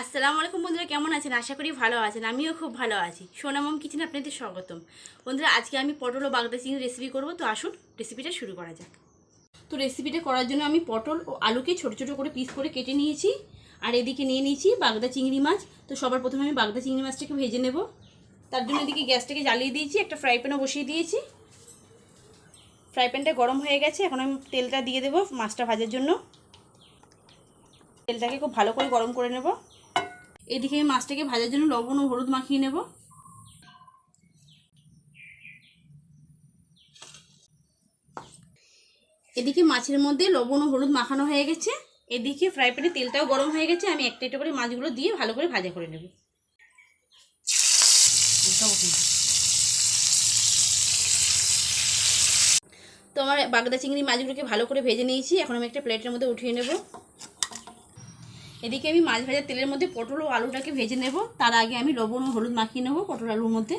আসসালামু আলাইকুম বন্ধুরা, কেমন আছেন? আশা করি ভালো আছেন, আমিও খুব ভালো আছি। সোনামম কিচেনে আপনাদের স্বাগতম। বন্ধুরা, আজকে আমি পটল ও বাগদা চিংড়ি রেসিপি করব, তো আসুন রেসিপিটা শুরু করা যাক। তো রেসিপিটা করার জন্য আমি পটল ও আলুকে ছোট ছোট করে পিস করে কেটে নিয়েছি, আর এদিকে নিয়ে নিয়েছি বাগদা চিংড়ি মাছ। তো সবার প্রথমে আমি বাগদা চিংড়ি মাছটাকে ভেজে নেব। তার জন্য এদিকে গ্যাসটাকে জ্বালিয়ে দিয়েছি, একটা ফ্রাই প্যানও বসিয়ে দিয়েছি। ফ্রাই প্যানটা গরম হয়ে গেছে, এখন আমি তেলটা দিয়ে দেবো মাছটা ভাজার জন্য। তেলটাকে খুব ভালো করে গরম করে নেব। এদিকে মাছটাকে ভাজার জন্য লবণ ও হলুদ মাখিয়ে নেব। এদিকে মাছের মধ্যে লবণ ও হলুদ মাখানো হয়ে গেছে। এদিকে ফ্রাই প্যানে তেলটাও গরম হয়ে গেছে, আমি একটা একটা করে মাছগুলো দিয়ে ভালো করে ভাজা করে নেব। তো আমার বাগদা চিংড়ি মাছগুলোকে ভালো করে ভেজে নিয়েছি, এখন আমি একটা প্লেটের মধ্যে উঠিয়ে নেব। এদিকে আমি মাছ ভাজার তেলের মধ্যে পটল ও আলুটাকে ভেজে নেব। তার আগে আমি লবণ ও হলুদ মাখিয়ে নেব পটল আলুর মধ্যে।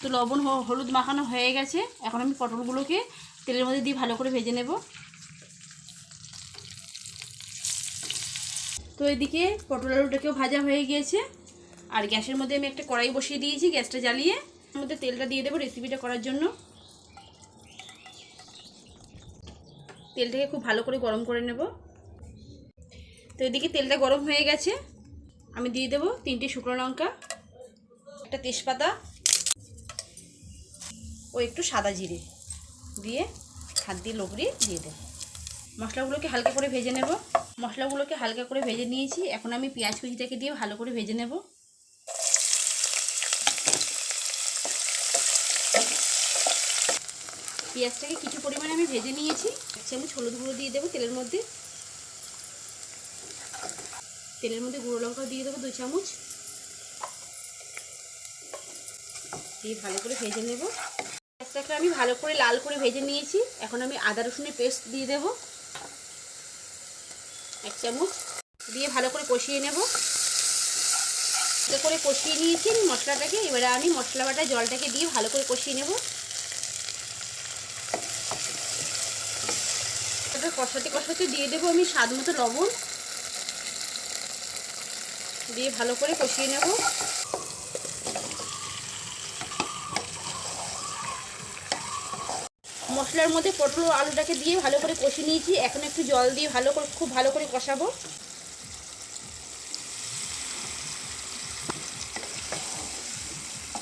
তো লবণ হলুদ মাখানো হয়ে গেছে। এখন আমি পটলগুলোকে তেলের মধ্যে দিয়ে ভালো করে ভেজে নেব। তো এদিকে পটল আলুটাকেও ভাজা হয়ে গিয়েছে। আর গ্যাসের মধ্যে আমি একটা কড়াই বসিয়ে দিয়েছি গ্যাসটা জ্বালিয়ে। মধ্যে তেলটা দিয়ে দেবো রেসিপিটা করার জন্য। তেলটাকে খুব ভালো করে গরম করে নেব। তো এদিকে তেলটা গরম হয়ে গেছে। আমি দিয়ে দেবো তিনটে শুকনো লঙ্কা, একটা তেজপাতা ও একটু সাদা জিরে দিয়ে হাত দিয়ে লগড়িয়ে দিয়ে দেব। মশলাগুলোকে হালকা করে ভেজে নেব। মশলাগুলোকে হালকা করে ভেজে নিয়েছি। এখন আমি পেঁয়াজ কুচিটাকে দিয়ে ভালো করে ভেজে নেব। পেঁয়াজটাকে কিছু পরিমাণে আমি ভেজে নিয়েছি। এক চামচ হলুদ গুঁড়ো দিয়ে দেবো তেলের মধ্যে। তেলের মধ্যে গুঁড়ো লঙ্কা দিয়ে দেবো দু চামচ। দিয়ে ভালো করে ভেজে নেব। পেঁয়াজটাকে আমি ভালো করে লাল করে ভেজে নিয়েছি। এখন আমি আদা রসুনের পেস্ট দিয়ে দেব। এক চামচ। দিয়ে ভালো করে কষিয়ে নেব। করে কষিয়ে নিয়েছি মশলাটাকে। এবারে আমি মশলা বাটা জলটাকে দিয়ে ভালো করে কষিয়ে নেব। এবার কষাতে কষাতে দিয়ে দেবো আমি স্বাদ মতো লবণ। দিয়ে ভালো করে কষিয়ে নেব। মশলার মধ্যে পটল আলুটাকে দিয়ে ভালো করে কষিয়ে নিয়েছি। এখন একটু জল দিয়ে ভালো করে, খুব ভালো করে কষাবো।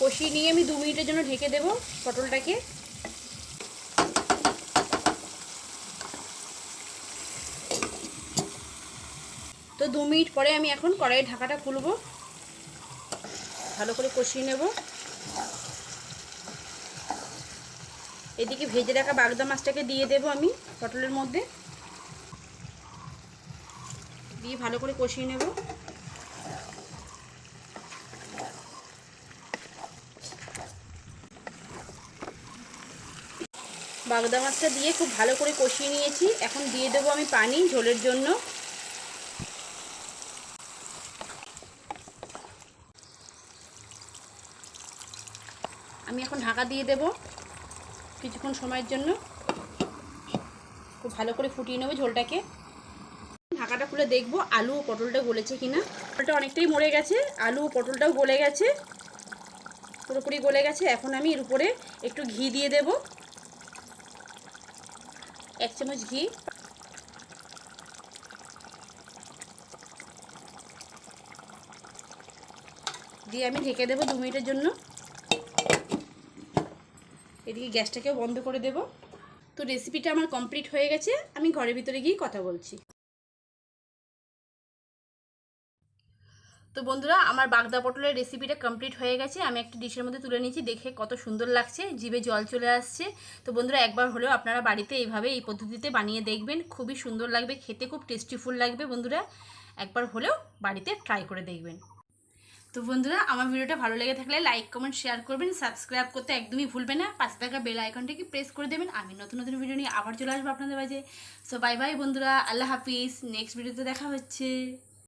কষিয়ে নিয়ে আমি দু মিনিটের জন্য ঢেকে দেবো পটলটাকে। তো দু মিনিট পরে আমি এখন কড়াইয়ের ঢাকাটা খুলবো। ভালো করে কষিয়ে নেব। এদিকে ভেজে রাখা বাগদা মাছটাকে দিয়ে দেব আমি পটলের মধ্যে। দিয়ে ভালো করে কষিয়ে নেব। বাগদা মাছটা দিয়ে খুব ভালো করে কষিয়ে নিয়েছি। এখন দিয়ে দেবো আমি পানি ঝোলের জন্য। আমি এখন ঢাকা দিয়ে দেব কিছুক্ষণ সময়ের জন্য। খুব ভালো করে ফুটিয়ে নেব ঝোলটাকে। ঢাকাটা খুলে দেখব আলু ও পটলটা গলেছে কিনা। পটলটা অনেকটাই মরে গেছে, আলু ও পটলটাও গলে গেছে, পুরোপুরি গলে গেছে। এখন আমি এর উপরে একটু ঘি দিয়ে দেব। এক চামচ ঘি। দিয়ে আমি ঢেকে দেবো দু মিনিটের জন্য। এদিকে গ্যাসটাকেও বন্ধ করে দেব। তো রেসিপিটা আমার কমপ্লিট হয়ে গেছে, আমি ঘরের ভিতরে গিয়ে কথা বলছি। তো বন্ধুরা, আমার বাগদা পটলের রেসিপিটা কমপ্লিট হয়ে গেছে। আমি একটা ডিশের মধ্যে তুলে নিয়েছি, দেখে কত সুন্দর লাগছে, জিভে জল চলে আসছে। তো বন্ধুরা, একবার হলেও আপনারা বাড়িতে এইভাবে এই পদ্ধতিতে বানিয়ে দেখবেন, খুবই সুন্দর লাগবে, খেতে খুব টেস্টিফুল লাগবে বন্ধুরা। একবার হলেও বাড়িতে ট্রাই করে দেখবেন। তো বন্ধুরা, আমার ভিডিওটা ভালো লেগে থাকলে লাইক কমেন্ট শেয়ার করবেন। সাবস্ক্রাইব করতে একদমই ভুলবেন না। পাশে থাকা বেল আইকনটাকে প্রেস করে দেবেন। আমি নতুন নতুন ভিডিও নিয়ে আবার চলে আসব আপনাদের বাজে সো বাই বাই বন্ধুরা। আল্লাহ হাফিজ। নেক্সট ভিডিওতে দেখা হচ্ছে।